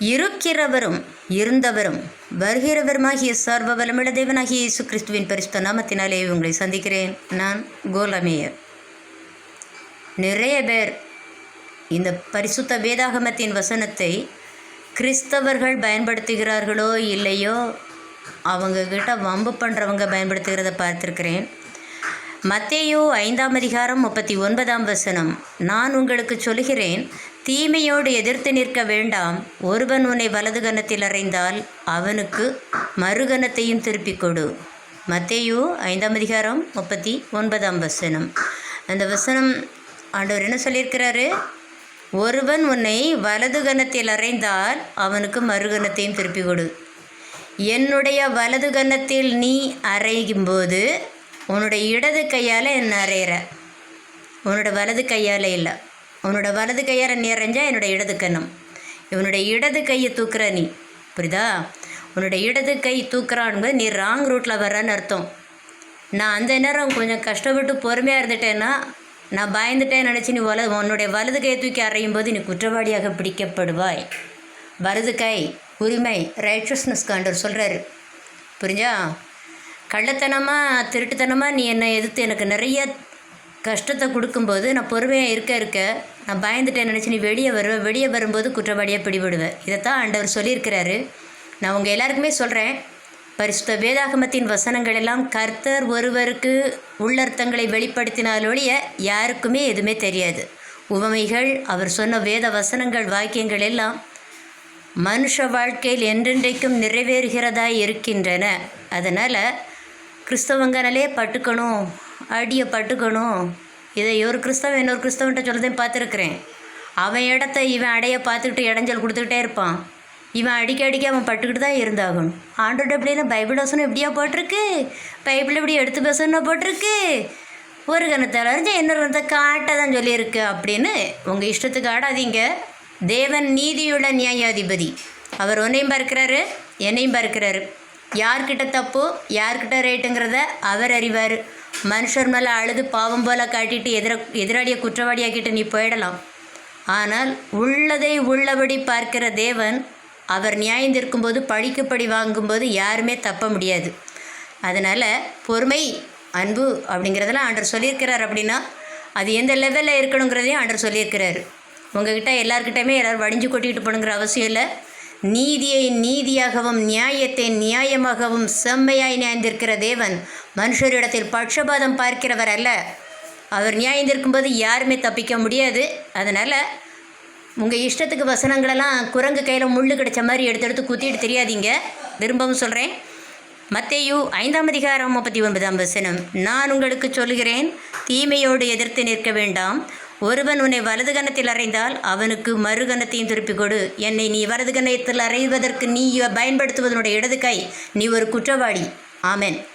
இருக்கிறவரும் இருந்தவரும் வருகிறவருமாகிய சர்வ வல்லமுள்ள தேவனாகிய இயேசு கிறிஸ்துவின் பரிசுத்த நாமத்தினாலே உங்களை சந்திக்கிறேன். நான் கோலமேயர். நிறைய பேர் இந்த பரிசுத்த வேதாகமத்தின் வசனத்தை கிறிஸ்தவர்கள் பயன்படுத்துகிறார்களோ இல்லையோ அவங்கக்கிட்ட வம்பு பண்ணுறவங்க பயன்படுத்துகிறத பார்த்துருக்கிறேன். மத்தேயோ ஐந்தாம் அதிகாரம் முப்பத்தி ஒன்பதாம் வசனம் நான் உங்களுக்கு சொல்கிறேன் தீமையோடு எதிர்த்து நிற்க வேண்டாம். ஒருவன் உன்னை வலது கணத்தில் அறைந்தால் அவனுக்கு மறுகணத்தையும் திருப்பிக் கொடு. மத்தேயு ஐந்தாம் அதிகாரம் முப்பத்தி ஒன்பதாம் வசனம். அந்த வசனம் ஆண்டவர் என்ன சொல்லியிருக்கிறாரு? ஒருவன் உன்னை வலது கணத்தில் அறைந்தால் அவனுக்கு மறுகணத்தையும் திருப்பிக் கொடு. என்னுடைய வலது கன்னத்தில் நீ அறையும்போது உன்னுடைய இடது கையால் என்ன அறையிற? உன்னோட வலது கையால் இல்லை. உன்னோட வலது கையை நீ அரைஞ்சா என்னோட இடது கண்ணம். இவனுடைய இடது கையை தூக்குற நீ. புரியுதா? உன்னோட இடது கை தூக்குறான்னு நீ ராங் ரூட்டில் வர்றன்னு அர்த்தம். நான் அந்த நேரம் கொஞ்சம் கஷ்டப்பட்டு பொறுமையாக இருந்துட்டேன்னா நான் பயந்துட்டேன் நினச்சி நீ வல உன்னுடைய வலது கையை தூக்கி அறையும் போது நீ குற்றவாளியாக பிடிக்கப்படுவாய். வலது கை உரிமை ரைட்ரஸ்னஸ் காண்டர் சொல்கிறாரு புரிஞ்சா? கள்ளத்தனமாக திருட்டுத்தனமாக நீ என்னை எதிர்த்து எனக்கு நிறைய கஷ்டத்தை கொடுக்கும்போது நான் பொறுமையாக இருக்க இருக்க நான் பயந்துட்டேன் நினச்சி நீ வெளியே வருவேன் வெளியே வரும்போது குற்றவாளியாக பிடிபடுவேன் இதைத்தான் ஆண்டவர் சொல்லியிருக்கிறாரு. நான் உங்கள் எல்லாருக்குமே சொல்கிறேன் பரிசுத்த வேதாகமத்தின் வசனங்கள் எல்லாம் கர்த்தர் ஒருவருக்கு உள்ளர்த்தங்களை வெளிப்படுத்தினாலொழிய யாருக்குமே எதுவுமே தெரியாது. உவமைகள் அவர் சொன்ன வேத வசனங்கள் வாக்கியங்கள் எல்லாம் மனுஷ வாழ்க்கையில் என்றென்றைக்கும் நிறைவேறுகிறதாய் இருக்கின்றன. அதனால் கிறிஸ்தவங்கனாலே பட்டுக்கணும். அடியை பட்டுக்கணும். இதை ஒரு கிறிஸ்தவன் இன்னொரு கிறிஸ்தவன்ட்ட சொல்லதையும் பார்த்துருக்குறேன். அவன் இடத்த இவன் அடைய பார்த்துக்கிட்டு இடைஞ்சல் கொடுத்துக்கிட்டே இருப்பான். இவன் அடிக்க அடிக்க அவன் பட்டுக்கிட்டு தான் இருந்தாகணும். ஆண்டோட எப்படின்னு பைபிள் வசனம் எப்படியா போட்டிருக்கு? பைபிள் எப்படி எடுத்து பேசணும் போட்டிருக்கு? ஒரு கணத்தை அறிஞ்சு இன்னொரு கணத்தை காட்ட தான் சொல்லியிருக்கு அப்படின்னு உங்கள் இஷ்டத்துக்கு ஆடாதீங்க. தேவன் நீதியுள்ள நியாயாதிபதி. அவர் உன்னையும் பார்க்கிறாரு என்னையும் பார்க்கிறாரு. யார்கிட்ட தப்பு யார்கிட்ட ரேட்டுங்கிறத அவர் அறிவார். மனுஷர் மேலே அழுது பாவம் போல காட்டிட்டு எதிர எதிராளியை குற்றவாளியாக்கிட்டு நீ போயிடலாம். ஆனால் உள்ளதை உள்ளபடி பார்க்கிற தேவன் அவர் நியாயம் தீர்க்கும்போது பழிக்கு படி வாங்கும்போது யாருமே தப்ப முடியாது. அதனால் பொறுமை அன்பு அப்படிங்கிறதெல்லாம் ஆண்டர் சொல்லியிருக்கிறார் அப்படின்னா அது எந்த லெவலில் இருக்கணுங்கிறதையும் ஆண்டர் சொல்லியிருக்கிறாரு. உங்ககிட்ட எல்லாருக்கிட்டையுமே எல்லோரும் வடிஞ்சு கொட்டிக்கிட்டு போகணுங்கிற அவசியம் இல்லை. நீதியை நீதியாகவும் நியாயத்தை நியாயமாகவும் செம்மையாய் நியாய்ந்திருக்கிற தேவன் மனுஷரிடத்தில் பட்சபாதம் பார்க்கிறவர் அல்ல. அவர் நியாயந்திருக்கும்போது யாருமே தப்பிக்க முடியாது. அதனால் உங்கள் இஷ்டத்துக்கு வசனங்களெல்லாம் குரங்கு கையில் முள் கிடைச்ச மாதிரி எடுத்து எடுத்து குத்திட்டு தெரியாதீங்க. விரும்பவும் சொல்கிறேன் மத்தேயு ஐந்தாம் அதிகாரம் முப்பத்தி ஒன்பதாம் வசனம். நான் உங்களுக்கு சொல்கிறேன் தீமையோடு எதிர்த்து நிற்க வேண்டாம். ஒருவன் உன்னை வலது கணத்தில் அறைந்தால் அவனுக்கு மறுகணத்தையும் திருப்பிக் கொடு. என்னை நீ வலது கணத்தில் அறைவதற்கு நீ பயன்படுத்துவதனுடைய இடது கை. நீ ஒரு குற்றவாளி. ஆமென்.